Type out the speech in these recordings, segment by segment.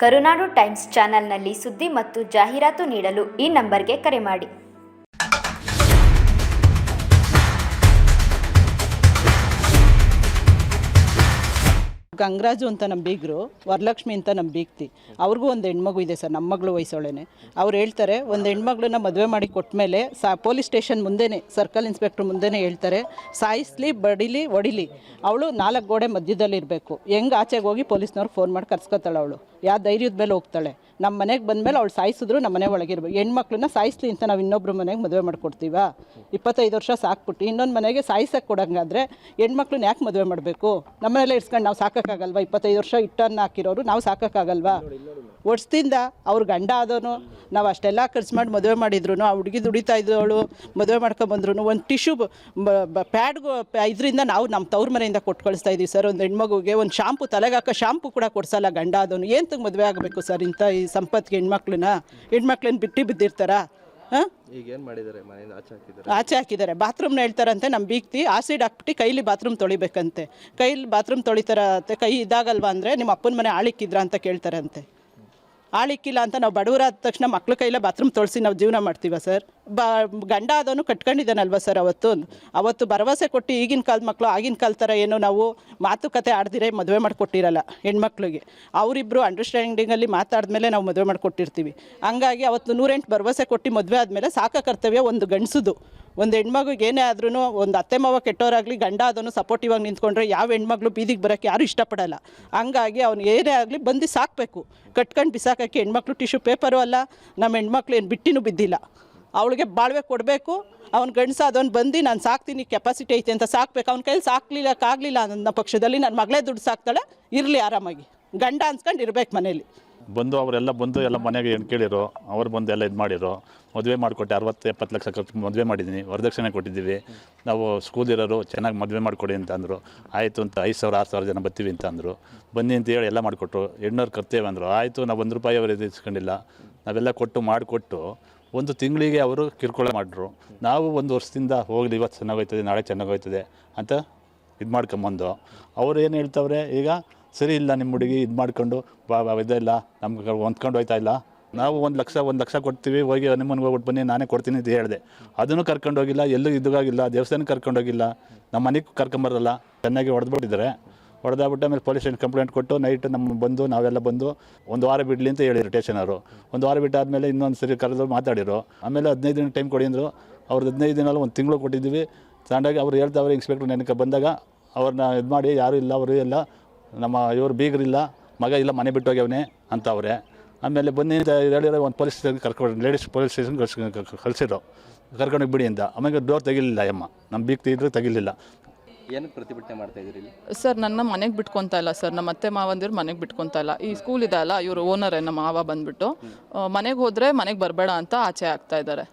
ಕರುನಾಡು times ಚಾನೆಲ್ನಲ್ಲಿ ಸುದ್ದಿ ಮತ್ತು ಜಾಹೀರಾತು ನೀಡಲು ಈ ನಂಬರ್ಗೆ ಕರೆ ಮಾಡಿ. ಗಂಗರಾಜು ಅಂತ ನಮ್ಮ ಬೀಗರು, ವರಲಕ್ಷ್ಮಿ ಅಂತ ನಮ್ಮ ಬೀಗ್ತಿ. ಅವ್ರಿಗೂ ಒಂದು ಹೆಣ್ಮಗು ಇದೆ ಸರ್, ನಮ್ಮ ಮಗಳು ವಯಸ್ಸೊಳೆನೆ. ಅವ್ರು ಹೇಳ್ತಾರೆ, ಒಂದು ಹೆಣ್ಮಗಳನ್ನ ಮದುವೆ ಮಾಡಿ ಕೊಟ್ಟಮೇಲೆ ಸಾ, ಪೊಲೀಸ್ ಸ್ಟೇಷನ್ ಮುಂದೆನೇ, ಸರ್ಕಲ್ ಇನ್ಸ್ಪೆಕ್ಟ್ರ್ ಮುಂದೆನೇ ಹೇಳ್ತಾರೆ, ಸಾಯಿಸ್ಲಿ, ಬಡಿಲಿ, ಒಡಿಲಿ. ಅವಳು ನಾಲ್ಕು ಗೋಡೆ ಮಧ್ಯದಲ್ಲಿ ಇರಬೇಕು ಹೆಂಗೆ ಆಚೆಗೆ ಹೋಗಿ ಪೊಲೀಸ್ನವ್ರು ಫೋನ್ ಮಾಡಿ ಕರ್ಸ್ಕೊತಾಳೆ ಅವಳು. ಯಾವ ಧೈರ್ಯದ ಮೇಲೆ ಹೋಗ್ತಾಳೆ. ನಮ್ಮ ಮನೆಗೆ ಬಂದಮೇಲೆ ಅವಳು ಸಾಯಿಸಿದ್ರು ನಮ್ಮ ಮನೆ ಒಳಗಿರ್ಬೇಕು ಹೆಣ್ಮಕ್ಳನ್ನ ಸಾಯಿಸ್ಲಿ ಅಂತ ನಾವು ಇನ್ನೊಬ್ಬರು ಮನೆಗೆ ಮದುವೆ ಮಾಡ್ಕೊಡ್ತೀವ? ಇಪ್ಪತ್ತೈದು ವರ್ಷ ಸಾಕ್ಬಿಟ್ಟು. ಇನ್ನೊಂದು ಮನೆಗೆ ಸಾಯಿಸಕ್ಕೆ ಕೊಡಂಗಾದ್ರೆ ಹೆಣ್ಮಕ್ಳನ್ನ ಯಾಕೆ ಮದುವೆ ಮಾಡಬೇಕು? ನಮ್ಮನೆಲ್ಲ ಇಡ್ಸ್ಕೊಂಡು ನಾವು ಸಾಕೋಕ್ಕಾಗಲ್ವಾ? ಇಪ್ಪತ್ತೈದು ವರ್ಷ ಇಟ್ಟನ್ನು ಹಾಕಿರೋರು ನಾವು ಸಾಕೋಕ್ಕಾಗಲ್ವಾ? ವರ್ಷದಿಂದ ಅವ್ರ ಗಂಡ ಆದವನು ನಾವು ಅಷ್ಟೆಲ್ಲ ಖರ್ಚು ಮಾಡಿ ಮದುವೆ ಮಾಡಿದ್ರು ಆ ಹುಡುಗಿ ದುಡಿತಾ ಇದ್ದವಳು ಮದುವೆ ಮಾಡ್ಕೊಂಬಂದ್ರು ಒಂದು ಟಿಶ್ಯೂ ಪ್ಯಾಡ್ಗು ಇದರಿಂದ ನಾವು ನಮ್ಮ ತವ್ರ ಮನೆಯಿಂದ ಕೊಟ್ಟು ಕಳಿಸ್ತಾ ಇದ್ದೀವಿ ಸರ್. ಒಂದು ಹೆಣ್ಮಗುಗೆ ಒಂದು ಶಾಂಪು, ತಲೆಗೆ ಹಾಕೋ ಶಾಂಪು ಕೂಡ ಕೊಡ್ಸಲ್ಲ ಗಂಡ ಆದವನು ಏನು ಮದುವೆ ಆಗಬೇಕು ಸರ್ ಇಂಥ ಈ ಸಂಪತ್ತಿಗೆ ಹೆಣ್ಮಕ್ಳನ್ನ? ಹೆಣ್ಮಕ್ಳನ್ನ ಬಿಟ್ಟು ಬಿದ್ದಿರ್ತಾರಾ? ಹಾಂ? ಈಗ ಏನು ಮಾಡಿದ್ದಾರೆ ಮನೆಯಿಂದ ಆಚೆ ಹಾಕಿದ್ದಾರೆ ಆಚೆ ಹಾಕಿದ್ದಾರೆ ಬಾತ್ರೂಮ್ನ ಹೇಳ್ತಾರಂತೆ ನಮ್ಮ ಬೀಗ್ತಿ ಆಸಿಡ್ ಹಾಕ್ಬಿಟ್ಟು ಕೈಲಿ ಬಾತ್ರೂಮ್ ತೊಳಿಬೇಕಂತೆ. ಕೈಲಿ ಬಾತ್ರೂಮ್ ತೊಳಿತಾರಂತೆ ಕೈ ಇದಾಗಲ್ವಾ ಅಂದರೆ ನಿಮ್ಮ ಅಪ್ಪನ ಮನೆ ಆಳಿಕ್ಕಿದ್ರ ಅಂತ ಕೇಳ್ತಾರಂತೆ. ಆಳಿಕ್ಕಿಲ್ಲ ಅಂತ ನಾವು ಬಡವರಾದ ತಕ್ಷಣ ಮಕ್ಳ ಕೈಲೇ ಬಾತ್ರೂಮ್ ತೊಳಸಿ ನಾವು ಜೀವನ ಮಾಡ್ತೀವ ಸರ್? ಬ, ಗಂಡ ಆದವನು ಕಟ್ಕೊಂಡಿದ್ದಾನಲ್ವ ಸರ್ ಅವತ್ತು? ಅವತ್ತು ಭರವಸೆ ಕೊಟ್ಟು ಈಗಿನ ಕಾಲದ ಮಕ್ಕಳು ಆಗಿನ ಕಾಲ ಥರ ಏನು ನಾವು ಮಾತುಕತೆ ಆಡ್ದಿರೇ ಮದುವೆ ಮಾಡಿಕೊಟ್ಟಿರಲ್ಲ ಹೆಣ್ಮಕ್ಳಿಗೆ. ಅವರಿಬ್ಬರು ಅಂಡರ್ಸ್ಟ್ಯಾಂಡಿಂಗಲ್ಲಿ ಮಾತಾಡಿದ್ಮೇಲೆ ನಾವು ಮದುವೆ ಮಾಡಿಕೊಟ್ಟಿರ್ತೀವಿ. ಹಂಗಾಗಿ ಅವತ್ತು ನೂರೆಂಟು ಭರವಸೆ ಕೊಟ್ಟು ಮದುವೆ ಆದಮೇಲೆ ಸಾಕ ಕರ್ತವ್ಯ ಒಂದು ಗಂಡಸುದು. ಒಂದು ಹೆಣ್ಮಗುಗೆ ಏನೇ ಆದ್ರೂ ಒಂದು ಅತ್ತೆ ಮಾವ ಕೆಟ್ಟವರಾಗಲಿ ಗಂಡ ಅದನ್ನು ಸಪೋರ್ಟಿವ್ ಆಗಿ ನಿಂತ್ಕೊಂಡ್ರೆ ಯಾವ ಹೆಣ್ಮಗಳು ಬೀದಿಗೆ ಬರೋಕ್ಕೆ ಯಾರು ಇಷ್ಟಪಡಲ್ಲ. ಹಂಗಾಗಿ ಅವ್ನು ಏನೇ ಆಗಲಿ ಬಂದು ಸಾಕಬೇಕು. ಕಟ್ಕೊಂಡು ಬಿಸಾಕಕ್ಕೆ ಹೆಣ್ಮಕ್ಳು ಟಿಶ್ಯೂ ಪೇಪರು ಅಲ್ಲ ನಮ್ಮ ಹೆಣ್ಮಕ್ಳು ಏನು ಬಿಟ್ಟಿನೂ ಬಿದ್ದಿಲ್ಲ. ಅವಳಿಗೆ ಬಾಳ್ವೆ ಕೊಡಬೇಕು, ಅವ್ನು ಗಂಡಸ ಅದೊಂದು ಬಂದು ನಾನು ಸಾಕ್ತೀನಿ ಕೆಪಾಸಿಟಿ ಐತೆ ಅಂತ ಸಾಕ್ಬೇಕು. ಅವ್ನ ಕೈಲಿ ಸಾಕ್ಲಿಲ್ಲಕ್ಕಾಗಲಿಲ್ಲ ನನ್ನ ಪಕ್ಷದಲ್ಲಿ ನನ್ನ ಮಗಳೇ ದುಡ್ಡು ಸಾಕ್ತಾಳೆ, ಇರಲಿ ಆರಾಮಾಗಿ. ಗಂಡ ಅನ್ಸ್ಕೊಂಡು ಇರ್ಬೇಕು ಮನೇಲಿ. ಬಂದು ಅವರೆಲ್ಲ ಬಂದು ಎಲ್ಲ ಮನೆಗೆ ಏನು ಕೇಳಿರು ಅವ್ರು ಬಂದು ಎಲ್ಲ ಇದು ಮಾಡಿರೋ ಮದುವೆ ಮಾಡಿಕೊಟ್ಟೆ ಅರವತ್ತು, ಎಪ್ಪತ್ತು ಲಕ್ಷ ಖರ್ಚು ಮದುವೆ ಮಾಡಿದ್ದೀನಿ ವರದಕ್ಷಿಣೆ ಕೊಟ್ಟಿದ್ದೀವಿ. ನಾವು ಸ್ಕೂಲ್ ಇರೋರು ಚೆನ್ನಾಗಿ ಮದುವೆ ಮಾಡಿಕೊಡಿ ಅಂತ ಅಂದರು. ಆಯಿತು ಅಂತ ಐದು ಸಾವಿರ, ಆರು ಸಾವಿರ ಜನ ಬರ್ತೀವಿ ಅಂತ ಅಂದರು. ಬನ್ನಿ ಅಂತ ಹೇಳಿ ಎಲ್ಲ ಮಾಡಿಕೊಟ್ರು. ಎಣ್ಣೂರು ಕರ್ತೇವೆ ಅಂದರು. ಆಯಿತು, ನಾವು ಒಂದು ರೂಪಾಯಿ ಅವರು ಇಸ್ಕೊಂಡಿಲ್ಲ. ನಾವೆಲ್ಲ ಕೊಟ್ಟು ಮಾಡಿಕೊಟ್ಟು ಒಂದು ತಿಂಗಳಿಗೆ ಅವರು ಕಿರುಕುಳ ಮಾಡಿದ್ರು ನಾವು ಒಂದು ವರ್ಷದಿಂದ ಹೋಗಲಿ ಇವತ್ತು ಚೆನ್ನಾಗೋಯ್ತದೆ ನಾಳೆ ಚೆನ್ನಾಗೋಯ್ತದೆ ಅಂತ ಇದು ಮಾಡ್ಕೊಂಬಂದು. ಅವ್ರು ಏನು ಹೇಳ್ತವ್ರೆ, ಈಗ ಸರಿ ಇಲ್ಲ ನಿಮ್ಮ ಹುಡುಗಿ ಇದು ಮಾಡ್ಕೊಂಡು, ಬಾ ಇದೆಲ್ಲ ನಮ್ಗೆ ಹೊಂದ್ಕೊಂಡು ಹೋಯ್ತಾ ಇಲ್ಲ. ನಾವು ಒಂದು ಲಕ್ಷ ಒಂದು ಲಕ್ಷ ಕೊಡ್ತೀವಿ, ಹೋಗಿ ನಿಮ್ಮನ್ನು ಹೋಗ್ಬಿಟ್ಟು ಬನ್ನಿ, ನಾನೇ ಕೊಡ್ತೀನಿ ಅಂತ ಹೇಳಿದೆ. ಅದನ್ನು ಕರ್ಕೊಂಡು ಹೋಗಿಲ್ಲ, ಎಲ್ಲೂ ಇದಾಗಿಲ್ಲ ದೇವಸ್ಥಾನಕ್ಕೆ ಕರ್ಕೊಂಡು ಹೋಗಿಲ್ಲ, ನಮ್ಮ ಮನೆಗೆ ಕರ್ಕೊಂಬರಲ್ಲ, ಚೆನ್ನಾಗಿ ಹೊಡೆದ್ಬಿಟ್ಟಿದ್ದಾರೆ. ಹೊಡೆದಾಗ್ಬಿಟ್ಟು ಆಮೇಲೆ ಪೊಲೀಸ್ ಸ್ಟೇಷನ್ ಕಂಪ್ಲೇಂಟ್ ಕೊಟ್ಟು ನೈಟ್ ನಮ್ಮ ಬಂದು, ನಾವೆಲ್ಲ ಬಂದು, ಒಂದು ವಾರ ಬಿಡಲಿ ಅಂತ ಹೇಳಿದ್ರು ಸ್ಟೇಷನವರು ಒಂದು ವಾರ ಬಿಟ್ಟಾದಮೇಲೆ ಇನ್ನೊಂದು ಸರಿ ಕರೆದು ಮಾತಾಡಿರು ಆಮೇಲೆ ಹದಿನೈದು ದಿನ ಟೈಮ್ ಕೊಡಿ ಅಂದರು. ಅವ್ರದ್ದು ಹದಿನೈದು ದಿನ ಒಂದು ತಿಂಗಳು ಕೊಟ್ಟಿದ್ದೀವಿ. ತಾಂಡಾಗಿ ಅವ್ರು ಹೇಳ್ತಾವ್ರೆ ಇನ್ಸ್ಪೆಕ್ಟ್ರ್ ನೆನಕ ಬಂದಾಗ, ಅವ್ರನ್ನ ಇದು ಮಾಡಿ ಯಾರೂ ಇಲ್ಲ, ಅವರು ಎಲ್ಲ ನಮ್ಮ ಇವರು ಬೀಗರಿಲ್ಲ ಮಗ ಇಲ್ಲ ಮನೆ ಬಿಟ್ಟು ಹೋಗ್ಯವನೇ ಅಂತ ಅವರೇ. ಆಮೇಲೆ ಬನ್ನಿ ಹೇಳಿದ್ರೆ ಹೇಳಿರೋ ಒಂದು ಪೊಲೀಸ್ ಸ್ಟೇಷನ್ ಕರ್ಕೊಂಡು ಲೇಡೀಸ್ ಪೊಲೀಸ್ ಸ್ಟೇಷನ್ ಕಳ್ಸಿ ಕಳಿಸಿದ್ರು. ಕರ್ಕೊಂಡೋಗಿ ಬಿಡಿ ಅಂತ. ಆಮೇಲೆ ಡೋರ್ ತೆಗಿಲಿಲ್ಲ ಅಮ್ಮ ನಮ್ಮ ಬೀಗ್ ತೆಗಿದ್ರೆ ತೆಗಿಲಿಲ್ಲ. ಏನಕ್ಕೆ ಪ್ರತಿಭಟನೆ ಮಾಡ್ತಾ ಇದ್ದೀರಿ ಸರ್ ನನ್ನ ಮನೆಗೆ ಬಿಟ್ಕೊತಾ ಇಲ್ಲ ಸರ್. ನಮ್ಮ ಅತ್ತೆ ಮಾವಂದಿರು ಮನೆಗೆ ಬಿಟ್ಕೊತಾ ಇಲ್ಲ. ಈ ಸ್ಕೂಲ್ ಇದೆ ಅಲ್ಲ ಇವರು ಓನರೇ ನಮ್ಮ ಮಾವ ಬಂದ್ಬಿಟ್ಟು. ಮನೆಗೆ ಹೋದರೆ ಮನೆಗೆ ಬರಬೇಡ ಅಂತ ಆಚೆ ಆಗ್ತಾ ಇದ್ದಾರೆ.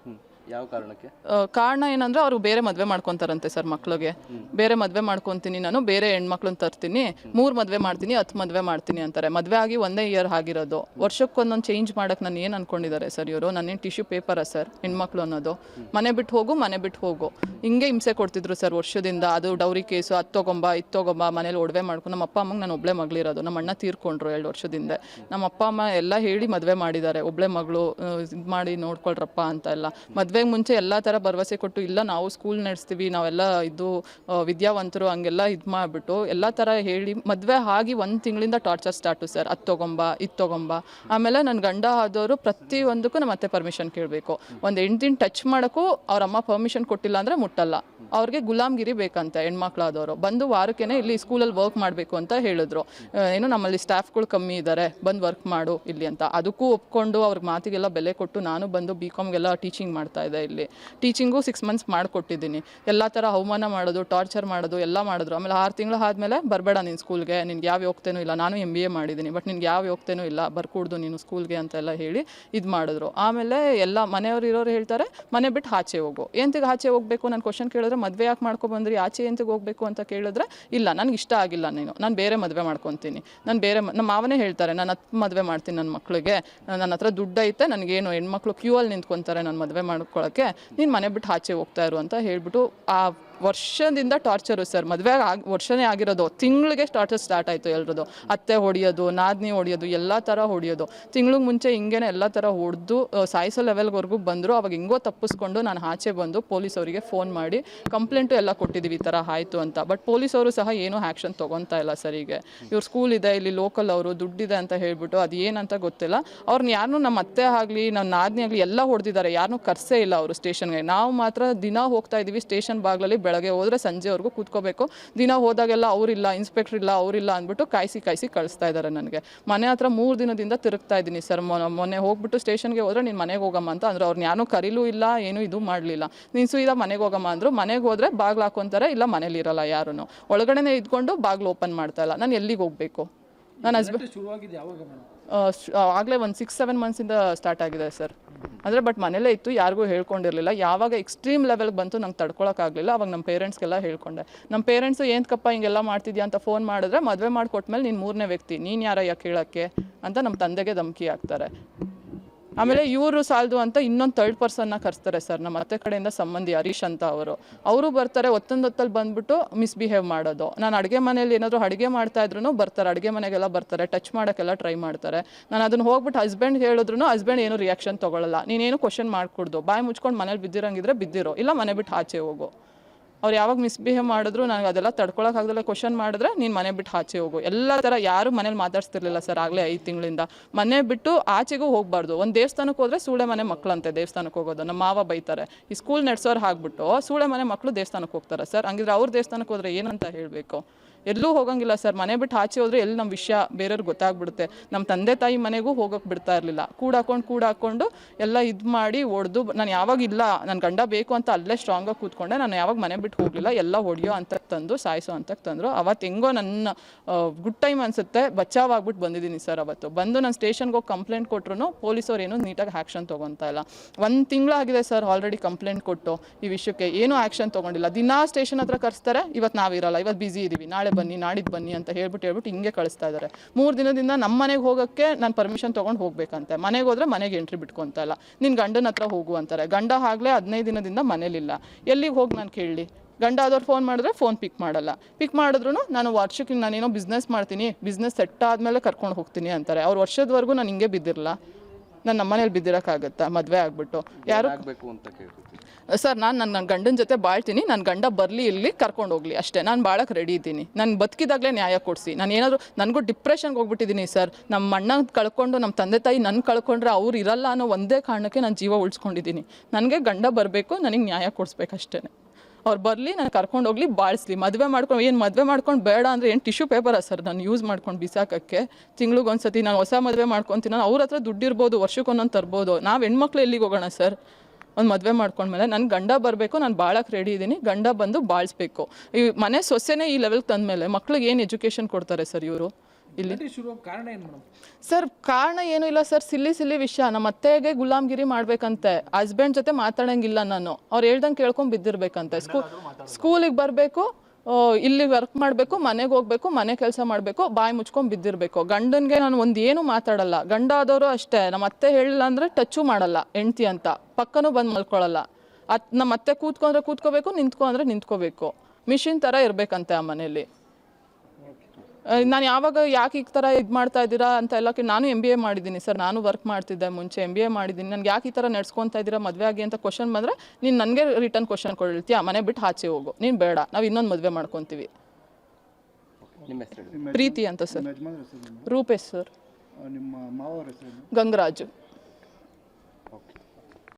ಯಾವ ಕಾರಣಕ್ಕೆ? ಆ, ಕಾರಣ ಏನಂದ್ರೆ ಅವರು ಬೇರೆ ಮದುವೆ ಮಾಡ್ಕೊಂತಾರಂತೆ ಸರ್ ಮಕ್ಳಿಗೆ. ಬೇರೆ ಮದುವೆ ಮಾಡ್ಕೊಂತೀನಿ ನಾನು ಬೇರೆ ಹೆಣ್ಮಕ್ಳನ್ನ ತರ್ತೀನಿ ಮೂರು ಮದುವೆ ಮಾಡ್ತೀನಿ ಹತ್ತು ಮದುವೆ ಮಾಡ್ತೀನಿ ಅಂತಾರೆ. ಮದುವೆ ಆಗಿ ಒಂದೇ ಇಯರ್ ಆಗಿರೋದು. ವರ್ಷಕ್ಕೊಂದೊಂದು ಚೇಂಜ್ ಮಾಡಕ್ಕೆ ನಾನು ಏನು ಅನ್ಕೊಂಡಿದ್ದಾರೆ ಸರ್ ಇವರು? ನಾನೇನು ಟಿಶ್ಯೂ ಪೇಪರ ಸರ್ ಹೆಣ್ಮಕ್ಳು ಅನ್ನೋದು? ಮನೆ ಬಿಟ್ಟು ಹೋಗು ಮನೆ ಬಿಟ್ಟು ಹೋಗು. ಹಿಂಗೆ ಹಿಂಸೆ ಕೊಡ್ತಿದ್ರು ಸರ್ ವರ್ಷದಿಂದ. ಅದು ಡೌರಿ ಕೇಸು ಅದು ತಗೊಂಬ ಇದು ತಗೊಂಬ ಮನೇಲಿ ಒಡವೆ ಮಾಡ್ಕೊಂಡು ನಮ್ಮ ಅಪ್ಪ ಅಮ್ಮಗೆ ನಾನು ಒಬ್ಳೆ ಮಗಳಿರೋದು. ನಮ್ಮ ಅಣ್ಣ ತೀರ್ಕೊಂಡ್ರು ಎರಡು ವರ್ಷದಿಂದ. ನಮ್ಮ ಅಪ್ಪ ಅಮ್ಮ ಎಲ್ಲ ಹೇಳಿ ಮದುವೆ ಮಾಡಿದ್ದಾರೆ. ಒಬ್ಳೆ ಮಗಳು ಇದು ಮಾಡಿ ನೋಡ್ಕೊಳ್ರಪ್ಪ ಅಂತ ಎಲ್ಲ. ಮದುವೆಗೆ ಮುಂಚೆ ಎಲ್ಲ ಥರ ಭರವಸೆ ಕೊಟ್ಟು, ಇಲ್ಲ ನಾವು ಸ್ಕೂಲ್ ನಡೆಸ್ತೀವಿ, ನಾವೆಲ್ಲ ಇದು ವಿದ್ಯಾವಂತರು ಹಂಗೆಲ್ಲ ಇದು ಮಾಡಿಬಿಟ್ಟು ಎಲ್ಲ ಥರ ಹೇಳಿ ಮದುವೆ ಆಗಿ ಒಂದು ತಿಂಗಳಿಂದ ಟಾರ್ಚರ್ ಸ್ಟಾರ್ಟು ಸರ್ ಅದು ತೊಗೊಂಬ, ಇದು ತೊಗೊಂಬ. ಆಮೇಲೆ ನನ್ನ ಗಂಡ ಆದವರು ಪ್ರತಿಯೊಂದಕ್ಕೂ ನಮ್ಮ ಅತ್ತೆ ಪರ್ಮಿಷನ್ ಕೇಳಬೇಕು. ಒಂದು ಹೆಣ್ತಿನ ಟಚ್ ಮಾಡೋಕ್ಕೂ ಅವ್ರ ಅಮ್ಮ ಪರ್ಮಿಷನ್ ಕೊಟ್ಟಿಲ್ಲ ಅಂದರೆ ಮುಟ್ಟಲ್ಲ. ಅವ್ರಿಗೆ ಗುಲಾಮ್ಗಿರಿ ಬೇಕಂತೆ, ಹೆಣ್ಮಕ್ಳಾದವರು. ಬಂದು ವಾರಕ್ಕೇನೆ ಇಲ್ಲಿ ಸ್ಕೂಲಲ್ಲಿ ವರ್ಕ್ ಮಾಡಬೇಕು ಅಂತ ಹೇಳಿದ್ರು. ಏನು ನಮ್ಮಲ್ಲಿ ಸ್ಟಾಫ್ಗಳು ಕಮ್ಮಿ ಇದ್ದಾರೆ ಬಂದು ವರ್ಕ್ ಮಾಡು ಇಲ್ಲಿ ಅಂತ. ಅದಕ್ಕೂ ಒಪ್ಕೊಂಡು ಅವ್ರಿಗೆ ಮಾತಿಗೆಲ್ಲ ಬೆಲೆ ಕೊಟ್ಟು ನಾನು ಬಂದು ಬಿ ಕಾಮ್ಗೆಲ್ಲ ಟೀಚಿಂಗ್ ಮಾಡ್ತಾ ಇದ್ದೆ ಇಲ್ಲಿ. ಟೀಚಿಂಗು ಸಿಕ್ಸ್ ಮಂತ್ಸ್ ಮಾಡಿಕೊಟ್ಟಿದ್ದೀನಿ. ಎಲ್ಲ ಥರ ಅವಮಾನ ಮಾಡೋದು ಟಾರ್ಚರ್ ಮಾಡೋದು, ಎಲ್ಲ ಮಾಡಿದ್ರು. ಆಮೇಲೆ ಆರು ತಿಂಗಳು ಆದಮೇಲೆ ಬರಬೇಡ ನೀನು ಸ್ಕೂಲ್ಗೆ, ನಿನ್ಗೆ ಯಾವ ಯೋಗ್ತೇನೂ ಇಲ್ಲ. ನಾನು ಎಂ ಬಿ ಎ ಮಾಡಿದ್ದೀನಿ ಬಟ್ ನಿನ್ಗೆ ಯಾವ ಯೋಗ್ತೇನೂ ಇಲ್ಲ. ಬರ್ಕೂಡ್ದು ನೀನು ಸ್ಕೂಲ್ಗೆ ಅಂತೆಲ್ಲ ಹೇಳಿ ಇದು ಮಾಡಿದ್ರು. ಆಮೇಲೆ ಎಲ್ಲ ಮನೆಯವರು ಇರೋರು ಹೇಳ್ತಾರೆ, ಮನೆ ಬಿಟ್ಟು ಆಚೆ ಹೋಗು. ಎಂತಿಗೆ ಆಚೆ ಹೋಗಬೇಕು? ನಾನು ಕ್ವಶನ್ ಕೇಳಿದ್ರೆ ಮದುವೆ ಯಾಕೆ ಮಾಡ್ಕೊಬಂದ್ರಿ ಆಚೆ ಎಂತಿಗೆ ಹೋಗಬೇಕು ಅಂತ ಕೇಳಿದ್ರೆ, ಇಲ್ಲ, ನನಗೆ ಇಷ್ಟ ಆಗಿಲ್ಲ ನೀನು. ನಾನು ಬೇರೆ ಮದುವೆ ಮಾಡ್ಕೊತೀನಿ. ನಾನು ಬೇರೆ ನಮ್ಮ ಮಾವನೇ ಹೇಳ್ತಾರೆ, ನಾನು ಹತ್ತು ಮದುವೆ ಮಾಡ್ತೀನಿ ನನ್ನ ಮಕ್ಕಳಿಗೆ ನನ್ನ ಹತ್ರ ದುಡ್ಡು ಐತೆ, ನನಗೇನು ಹೆಣ್ಮಕ್ಳು ಕ್ಯೂ ಅಲ್ಲಿ ನಿಂತ್ಕೊತಾರೆ ನಾನು ಮದುವೆ ಮಾಡ್ಕೊಳ್ಳೋಕ್ಕೆ ನೀನು ಮನೆ ಬಿಟ್ಟು ಆಚೆ ಹೋಗ್ತಾ ಇರು ಅಂತ ಹೇಳ್ಬಿಟ್ಟು ಆ ವರ್ಷದಿಂದ ಟಾರ್ಚರು ಸರ್ ಮದುವೆ ಆಗಿ, ವರ್ಷನೇ ಆಗಿರೋದು. ತಿಂಗಳಿಗೆ ಟಾರ್ಚರ್ ಸ್ಟಾರ್ಟ್ ಆಯಿತು ಎಲ್ಲರದು ಅತ್ತೆ ಹೊಡೆಯೋದು, ನಾದ್ನಿ ಹೊಡೆಯೋದು, ಎಲ್ಲ ಥರ ಹೊಡೆಯೋದು. ತಿಂಗ್ಳಿಗೆ ಮುಂಚೆ ಹಿಂಗೇನೆ ಎಲ್ಲ ಥರ ಹೊಡೆದು ಸಾಯಿಸೋ ಲೆವೆಲ್ವರೆಗೂ ಬಂದರು. ಅವಾಗ ಹಿಂಗೋ ತಪ್ಪಿಸ್ಕೊಂಡು ನಾನು ಆಚೆ ಬಂದು ಪೊಲೀಸ್ ಅವರಿಗೆ ಫೋನ್ ಮಾಡಿ ಕಂಪ್ಲೇಂಟು ಎಲ್ಲ ಕೊಟ್ಟಿದ್ದೀವಿ ಈ ಥರ ಆಯಿತು ಅಂತ. ಬಟ್ ಪೊಲೀಸ್ ಅವರು ಸಹ ಏನೂ ಆ್ಯಕ್ಷನ್ ತೊಗೊತಾ ಇಲ್ಲ ಸರಿಗೆ ಇವ್ರು ಸ್ಕೂಲ್ ಇದೆ, ಇಲ್ಲಿ ಲೋಕಲ್ ಅವರು, ದುಡ್ಡಿದೆ ಅಂತ ಹೇಳ್ಬಿಟ್ಟು ಅದು ಏನಂತ ಗೊತ್ತಿಲ್ಲ. ಅವ್ರನ್ನ ಯಾರನ್ನೂ ನಮ್ಮ ಅತ್ತೆ ಆಗಲಿ ನಮ್ಮ ನಾದಿನಿ ಆಗಲಿ ಎಲ್ಲ ಹೊಡೆದಿದ್ದಾರೆ. ಯಾರನ್ನೂ ಕರ್ಸೇ ಇಲ್ಲ ಅವರು ಸ್ಟೇಷನ್ಗೆ ನಾವು ಮಾತ್ರ ದಿನ ಹೋಗ್ತಾ ಇದ್ದೀವಿ ಸ್ಟೇಷನ್ ಬಾಗ್ಲಲ್ಲಿ ಬೆಳಗ್ಗೆ ಹೋದ್ರೆ ಸಂಜೆವರೆಗೂ ಕೂತ್ಕೋಬೇಕು. ದಿನ ಹೋದಾಗೆಲ್ಲ ಅವರಿಲ್ಲ ಇನ್ಸ್ಪೆಕ್ಟರ್ ಇಲ್ಲ ಅವರಿಲ್ಲ ಅಂದ್ಬಿಟ್ಟು ಕಾಯಿಸಿ ಕಾಯಿಸಿ ಕಳಿಸ್ತಾ ಇದ್ದಾರೆ ನನಗೆ. ಮನೆ ಹತ್ರ ಮೂರು ದಿನದಿಂದ ತಿರುಗ್ತಾ ಇದ್ದೀನಿ ಸರ್. ಮೊನ್ನೆ ಹೋಗ್ಬಿಟ್ಟು ಸ್ಟೇಷನ್ಗೆ ಹೋದ್ರೆ ನೀನು ಮನೆಗೆ ಹೋಗಮ್ಮ ಅಂತ ಅಂದ್ರೆ. ಅವ್ರನ್ನ ಯಾರೂ ಕರೀಲೂ ಇಲ್ಲ ಏನು ಇದು ಮಾಡಲಿಲ್ಲ. ನೀನು ಸೀದಾ ಮನೆಗೆ ಹೋಗಮ್ಮ ಅಂದರು. ಮನೆಗೆ ಹೋದ್ರೆ ಬಾಗ್ಲು ಹಾಕೊಂತಾರೆ ಇಲ್ಲ ಮನೇಲಿ ಇರಲ್ಲ ಯಾರೂ ಒಳಗಡೆನೇ ಇದ್ಕೊಂಡು ಬಾಗ್ಲು ಓಪನ್ ಮಾಡ್ತಾ ಇಲ್ಲ. ನಾನು ಎಲ್ಲಿಗೆ ಹೋಗಬೇಕು? ನನ್ನ ಹಸ್ಬೆಂಡ್ ಆಗಲೇ ಒಂದು ಸಿಕ್ಸ್ ಸೆವೆನ್ ಮಂತ್ಸಿಂದ ಸ್ಟಾರ್ಟ್ ಆಗಿದೆ ಸರ್. ಅಂದರೆ ಬಟ್ ಮನೇಲೇ ಇತ್ತು, ಯಾರಿಗೂ ಹೇಳ್ಕೊಂಡಿರಲಿಲ್ಲ. ಯಾವಾಗ ಎಕ್ಸ್ಟ್ರೀಮ್ ಲೆವೆಲ್ಗೆ ಬಂತು ನಂಗೆ ತಡ್ಕೊಳಕ್ಕಾಗಲಿಲ್ಲ ಅವಾಗ ನಮ್ಮ ಪೇರೆಂಟ್ಸ್ಗೆಲ್ಲ ಹೇಳ್ಕೊಂಡೆ. ನಮ್ಮ ಪೇರೆಂಟ್ಸು ಏನಕ್ಕಪ್ಪ ಹಿಂಗೆಲ್ಲ ಮಾಡ್ತಿದ್ಯಾ ಅಂತ ಫೋನ್ ಮಾಡಿದ್ರೆ ಮದುವೆ ಮಾಡಿಕೊಟ್ಮೇಲೆ ನೀನು ಮೂರನೇ ವ್ಯಕ್ತಿ, ನೀನು ಯಾಕೆ ಕೇಳೋಕ್ಕೆ? ಅಂತ ನಮ್ಮ ತಂದೆಗೆ ಧಮಕಿ ಹಾಕ್ತಾರೆ. ಆಮೇಲೆ ಇವರು ಸಾಲದು ಅಂತ ಇನ್ನೊಂದು ತರ್ಡ್ ಪರ್ಸನ್ನ ಕರೆಸ್ತಾರೆ ಸರ್ ನಮ್ಮ ಅತ್ತೆ ಕಡೆಯಿಂದ ಸಂಬಂಧಿ ಹರೀಶ್ ಅಂತ ಅವರು. ಅವರು ಬರ್ತಾರೆ, ಒತ್ತೊಂದೊತ್ತಲ್ಲಿ ಬಂದ್ಬಿಟ್ಟು ಮಿಸ್ಬಿಹೇವ್ ಮಾಡೋದು. ನಾನು ಅಡುಗೆ ಮನೇಲಿ ಏನಾದರೂ ಅಡುಗೆ ಮಾಡ್ತಾ ಇದ್ರು ಬರ್ತಾರೆ. ಅಡುಗೆ ಮನೆಗೆಲ್ಲ ಬರ್ತಾರೆ ಟಚ್ ಮಾಡೋಕ್ಕೆಲ್ಲ ಟ್ರೈ ಮಾಡ್ತಾರೆ. ನಾನು ಅದನ್ನು ಹೋಗ್ಬಿಟ್ಟು ಹಸ್ಬೆಂಡ್ ಹೇಳಿದ್ರು ಹಸ್ಬೆಂಡ್ ಏನು ರಿಯಾಕ್ಷನ್ ತೊಗೊಳ್ಳಲ್ಲ ನೀನೇನು ಕ್ವಶನ್ ಮಾಡಿಕೊಡ್ದು ಬಾಯಿ ಮುಚ್ಕೊಂಡು ಮನೇಲಿ ಬಿದ್ದಿರಂಗಿದ್ರೆ ಬಿದ್ದಿರೋ, ಇಲ್ಲ ಮನೆ ಬಿಟ್ಟು ಆಚೆ ಹೋಗು. ಅವ್ರು ಯಾವಾಗ ಮಿಸ್ಬಿಹೇವ್ ಮಾಡಿದ್ರು ನನಗೆ ಅದೆಲ್ಲ ತಡ್ಕೊಳಕ್ಕಾಗದಲ್ಲ ಕ್ವಶನ್ ಮಾಡಿದ್ರೆ ನೀನು ಮನೆ ಬಿಟ್ಟು ಆಚೆ ಹೋಗು. ಎಲ್ಲ ಥರ ಯಾರು ಮನೇಲಿ ಮಾತಾಡ್ಸ್ತಿರ್ಲಿಲ್ಲ ಸರ್ ಆಗಲೇ ಐದು ತಿಂಗಳಿಂದ. ಮನೆ ಬಿಟ್ಟು ಆಚೆಗೂ ಹೋಗಬಾರ್ದು. ಒಂದು ದೇವಸ್ಥಾನಕ್ಕೆ ಹೋದರೆ ಸೂಳೆ ಮನೆ ಮಕ್ಕಳಂತೆ ದೇವಸ್ಥಾನಕ್ಕೆ ಹೋಗೋದು. ನಮ್ಮ ಮಾವ ಬೈತಾರೆ. ಈ ಸ್ಕೂಲ್ ನಡೆಸೋರು ಹಾಕ್ಬಿಟ್ಟು ಸೂಳೆ ಮನೆ ಮಕ್ಕಳು ದೇವಸ್ಥಾನಕ್ಕೆ ಹೋಗ್ತಾರೆ ಸರ್. ಹಂಗಿದ್ರೆ ಅವ್ರ ದೇವಸ್ಥಾನಕ್ಕೆ ಹೋದರೆ ಏನಂತ ಹೇಳಬೇಕು? ಎಲ್ಲೂ ಹೋಗಂಗಿಲ್ಲ ಸರ್. ಮನೆ ಬಿಟ್ಟು ಆಚೆ ಹೋದ್ರೆ ಎಲ್ಲಿ ನಮ್ಮ ವಿಷಯ ಬೇರೆಯವ್ರಿಗೆ ಗೊತ್ತಾಗ್ಬಿಡುತ್ತೆ. ನಮ್ಮ ತಂದೆ ತಾಯಿ ಮನೆಗೂ ಹೋಗೋಕೆ ಬಿಡ್ತಾ ಇರಲಿಲ್ಲ. ಕೂಡ ಹಾಕೊಂಡು ಕೂಡ ಹಾಕೊಂಡು ಎಲ್ಲ ಇದು ಮಾಡಿ ಹೊಡೆದು ನಾನು ಯಾವಾಗ ಇಲ್ಲ ನನ್ನ ಗಂಡ ಬೇಕು ಅಂತ ಅಲ್ಲೇ ಸ್ಟ್ರಾಂಗಾಗಿ ಕೂತ್ಕೊಂಡೆ. ನಾನು ಯಾವಾಗ ಮನೆ ಬಿಟ್ಟು ಹೋಗಲಿಲ್ಲ, ಎಲ್ಲ ಹೊಡೆಯೋ ಅಂತ ತಂದು, ಸಾಯಿಸೋ ಅಂತ ತಂದರು. ಅವತ್ತು ಹೆಂಗೋ ನನ್ನ ಗುಡ್ ಟೈಮ್ ಅನಿಸುತ್ತೆ. ಬಚ್ಚಾವಾಗ್ಬಿಟ್ಟು ಬಂದಿದ್ದೀನಿ ಸರ್ ಅವತ್ತು. ಬಂದು ನಾನು ಸ್ಟೇಷನ್ಗೆ ಹೋಗಿ ಕಂಪ್ಲೇಂಟ್ ಕೊಟ್ಟರು ಪೊಲೀಸವ್ರು ಏನೂ ನೀಟಾಗಿ ಆ್ಯಕ್ಷನ್ ತೊಗೊತಾ ಇಲ್ಲ. ಒಂದು ತಿಂಗಳಾಗಿದೆ ಸರ್ ಆಲ್ರೆಡಿ ಕಂಪ್ಲೇಂಟ್ ಕೊಟ್ಟು ಈ ವಿಷಯಕ್ಕೆ. ಏನೂ ಆ್ಯಕ್ಷನ್ ತೊಗೊಂಡಿಲ್ಲ. ದಿನಾ ಸ್ಟೇಷನ್ ಹತ್ರ ಕರೆಸ್ತಾರೆ ಇವತ್ತು ನಾವಿರಲ್ಲ ಇವತ್ತು ಬ್ಯುಸಿ ಇದ್ದೀವಿ ನಾಳೆ ಬನ್ನಿ, ನಾಡಿದ್ದು ಬನ್ನಿ ಅಂತ ಹೇಳ್ಬಿಟ್ಟು ಹೇಳ್ಬಿಟ್ಟು ಹಿಂಗೆ ಕಳಿಸ್ತಾ ಇದ್ದಾರೆ ಮೂರು ದಿನದಿಂದ ನಮ್ಮ ಮನೆಗೆ ಹೋಗೋಕ್ಕೆ ನಾನು ಪರ್ಮಿಷನ್ ತೊಗೊಂಡು ಹೋಗ್ಬೇಕಂತೆ. ಮನೆಗೆ ಹೋದ್ರೆ ಮನೆಗೆ ಎಂಟ್ರಿ ಬಿಟ್ಕೊಂತ ಇಲ್ಲ. ನಿನ್ನ ಗಂಡನ ಹತ್ರ ಹೋಗು ಅಂತಾರೆ. ಗಂಡ ಆಗಲೇ ಹದಿನೈದು ದಿನದಿಂದ ಮನೇಲಿಲ್ಲ ಎಲ್ಲಿಗೆ ಹೋಗಿ ನಾನು ಕೇಳಲಿ? ಗಂಡ ಆದವ್ರು ಫೋನ್ ಮಾಡಿದ್ರೆ ಫೋನ್ ಪಿಕ್ ಮಾಡಲ್ಲ. ಪಿಕ್ ಮಾಡಿದ್ರು ನಾನು ವರ್ಷಕ್ಕೆ ನಾನೇನೋ ಬಿಸ್ನೆಸ್ ಮಾಡ್ತೀನಿ ಬಿಸ್ನೆಸ್ ಸೆಟ್ ಆದಮೇಲೆ ಕರ್ಕೊಂಡು ಹೋಗ್ತೀನಿ ಅಂತಾರೆ. ಅವ್ರು ವರ್ಷದವರೆಗೂ ನಾನು ಹಿಂಗೆ ಬಿದ್ದಿರಲ್ಲ ನಾನು ನಮ್ಮ ಮನೇಲಿ ಬಿದ್ದಿರೋಕ್ಕಾಗತ್ತಾ? ಮದುವೆ ಆಗ್ಬಿಟ್ಟು. ಯಾರು? ಆಗಬೇಕು ಅಂತ ಸರ್ ನಾನು ನನ್ನ ಗಂಡನ ಜೊತೆ ಬಾಳ್ತೀನಿ. ನನ್ನ ಗಂಡ ಬರಲಿ ಇಲ್ಲಿ ಕರ್ಕೊಂಡು ಹೋಗ್ಲಿ ಅಷ್ಟೇ. ನಾನು ಬಾಳಕ್ಕೆ ರೆಡಿ ಇದ್ದೀನಿ. ನಾನು ಬದುಕಿದಾಗಲೇ ನ್ಯಾಯ ಕೊಡಿಸಿ. ನಾನು ಏನಾದರೂ ನನಗೂ ಡಿಪ್ರೆಷನ್ಗೆ ಹೋಗ್ಬಿಟ್ಟಿದ್ದೀನಿ ಸರ್. ನಮ್ಮ ಅಣ್ಣ ಕಳ್ಕೊಂಡು ನಮ್ಮ ತಂದೆ ತಾಯಿ ನನ್ನ ಕಳ್ಕೊಂಡ್ರೆ ಅವ್ರು ಇರಲ್ಲ ಅನ್ನೋ ಒಂದೇ ಕಾರಣಕ್ಕೆ ನಾನು ಜೀವ ಉಳಿಸ್ಕೊಂಡಿದ್ದೀನಿ ನನಗೆ ಗಂಡ ಬರಬೇಕು ನನಗೆ ನ್ಯಾಯ ಕೊಡಿಸ್ಬೇಕಷ್ಟೇ ಅವ್ರು ಬರಲಿ, ನಾನು ಕರ್ಕೊಂಡು ಹೋಗ್ಲಿ, ಬಾಳಿಸ್ಲಿ. ಮದುವೆ ಮಾಡ್ಕೊಂಡು, ಏನು ಮದುವೆ ಮಾಡ್ಕೊಂಡು ಬೇಡ ಅಂದರೆ ಏನು ಟಿಶ್ಯೂ ಪೇಪರಾ ಸರ್? ನಾನು ಯೂಸ್ ಮಾಡ್ಕೊಂಡು ಬಿಸಾಕಕ್ಕೆ. ತಿಂಗ್ಳಿಗೆ ಒಂದ್ಸತಿ ನಾನು ಹೊಸ ಮದುವೆ ಮಾಡ್ಕೊತೀನಿ. ನಾನು ಅವ್ರ ಹತ್ರ ದುಡ್ಡಿರ್ಬೋದು, ವರ್ಷಕ್ಕೆ ಒಂದೊಂದು ತರ್ಬೋದು. ನಾವು ಹೆಣ್ಮಕ್ಳು ಎಲ್ಲಿಗೆ ಹೋಗೋಣ ಸರ್? ಒಂದು ಮದುವೆ ಮಾಡ್ಕೊಂಡ್ಮೇಲೆ ನನ್ನ ಗಂಡ ಬರಬೇಕು, ನಾನು ಬಾಳಕ್ಕೆ ರೆಡಿ ಇದ್ದೀನಿ ಗಂಡ ಬಂದು ಬಾಳಿಸ್ಬೇಕು. ಈ ಮನೆ ಸೊಸೆನೇ ಈ ಲೆವೆಲ್ಗೆ ತಂದಮೇಲೆ ಮಕ್ಳಿಗೆ ಏನು ಎಜುಕೇಷನ್ ಕೊಡ್ತಾರೆ ಸರ್ ಇವರು? ಇಲ್ಲಿ? ಕಾರಣ ಏನು ಮೇಡಮ್? ಸರ್ ಕಾರಣ ಏನು ಇಲ್ಲ ಸರ್. ಸಿಲ್ಲಿ ಸಿಲ್ಲಿ ವಿಷಯ. ನಮ್ಮ ಅತ್ತೆಗೆ ಗುಲಾಮ್ಗಿರಿ ಮಾಡ್ಬೇಕಂತೆ. ಹಸ್ಬೆಂಡ್ ಜೊತೆ ಮಾತಾಡಂಗಿಲ್ಲ ನಾನು. ಅವ್ರು ಹೇಳ್ದಂಗೆ ಕೇಳ್ಕೊಂಡ್ ಬಿದ್ದಿರ್ಬೇಕಂತೆ. ಸ್ಕೂಲ್ ಸ್ಕೂಲಿಗೆ ಬರಬೇಕು ಇಲ್ಲಿ ವರ್ಕ್ ಮಾಡಬೇಕು ಮನೆಗೆ ಹೋಗ್ಬೇಕು ಮನೆ ಕೆಲಸ ಮಾಡಬೇಕು ಬಾಯಿ ಮುಚ್ಕೊಂಡ್ ಬಿದ್ದಿರ್ಬೇಕು. ಗಂಡನಿಗೆ ನಾನು ಒಂದು ಏನು ಮಾತಾಡಲ್ಲ. ಗಂಡ ಆದವರು ಅಷ್ಟೇ. ನಮ್ಮ ಅತ್ತೆ ಹೇಳಿಲ್ಲ ಅಂದರೆ ಟಚ್ಚು ಮಾಡಲ್ಲ ಹೆಂಡ್ತಿ ಅಂತ. ಪಕ್ಕನೂ ಬಂದು ಮಲ್ಕೊಳ್ಳಲ್ಲ ಅತ್ ನಮ್ಮ ಅತ್ತೆ ಕೂತ್ಕೊಂಡ್ರೆ ಕೂತ್ಕೋಬೇಕು ನಿಂತ್ಕೊಂಡ್ರೆ ಅಂದರೆ ನಿಂತ್ಕೋಬೇಕು. ಮಿಷಿನ್ ಥರ ಇರಬೇಕಂತೆ ಆ ಮನೇಲಿ. ನಾನು ಯಾವಾಗ ಯಾಕೆ ಈ ಥರ ಇದು ಮಾಡ್ತಾ ಇದ್ದೀರಾ ಅಂತ ಎಲ್ಲಕ್ಕೆ ನಾನು ಎಂ ಬಿ ಎ ಮಾಡಿದ್ದೀನಿ ಸರ್. ನಾನು ವರ್ಕ್ ಮಾಡ್ತಿದ್ದೆ ಮುಂಚೆ ಎಂ ಬಿ ಎ ಮಾಡಿದ್ದೀನಿ. ನನಗೆ ಯಾಕೆ ಈ ಥರ ನಡ್ಸ್ಕೊತಾ ಇದ್ದೀರಾ ಮದುವೆ ಆಗಿ ಅಂತ ಕ್ವಶನ್ ಬಂದರೆ ನೀನು ನನಗೆ ರಿಟರ್ನ್ ಕ್ವಶನ್ ಕೊಡ್ತೀಯಾ? ಮನೆ ಬಿಟ್ಟು ಆಚೆ ಹೋಗು. ನೀನು ಬೇಡ. ನಾವು ಇನ್ನೊಂದು ಮದುವೆ ಮಾಡ್ಕೊತೀವಿ. ನಿಮ್ಮ ಹೆಸರು ಪ್ರೀತಿ ಅಂತ ಸರ್. ರೂಪೇಶ್ ಸರ್. ನಿಮ್ಮ ಮಾವರ ಹೆಸರು ಗಂಗರಾಜು.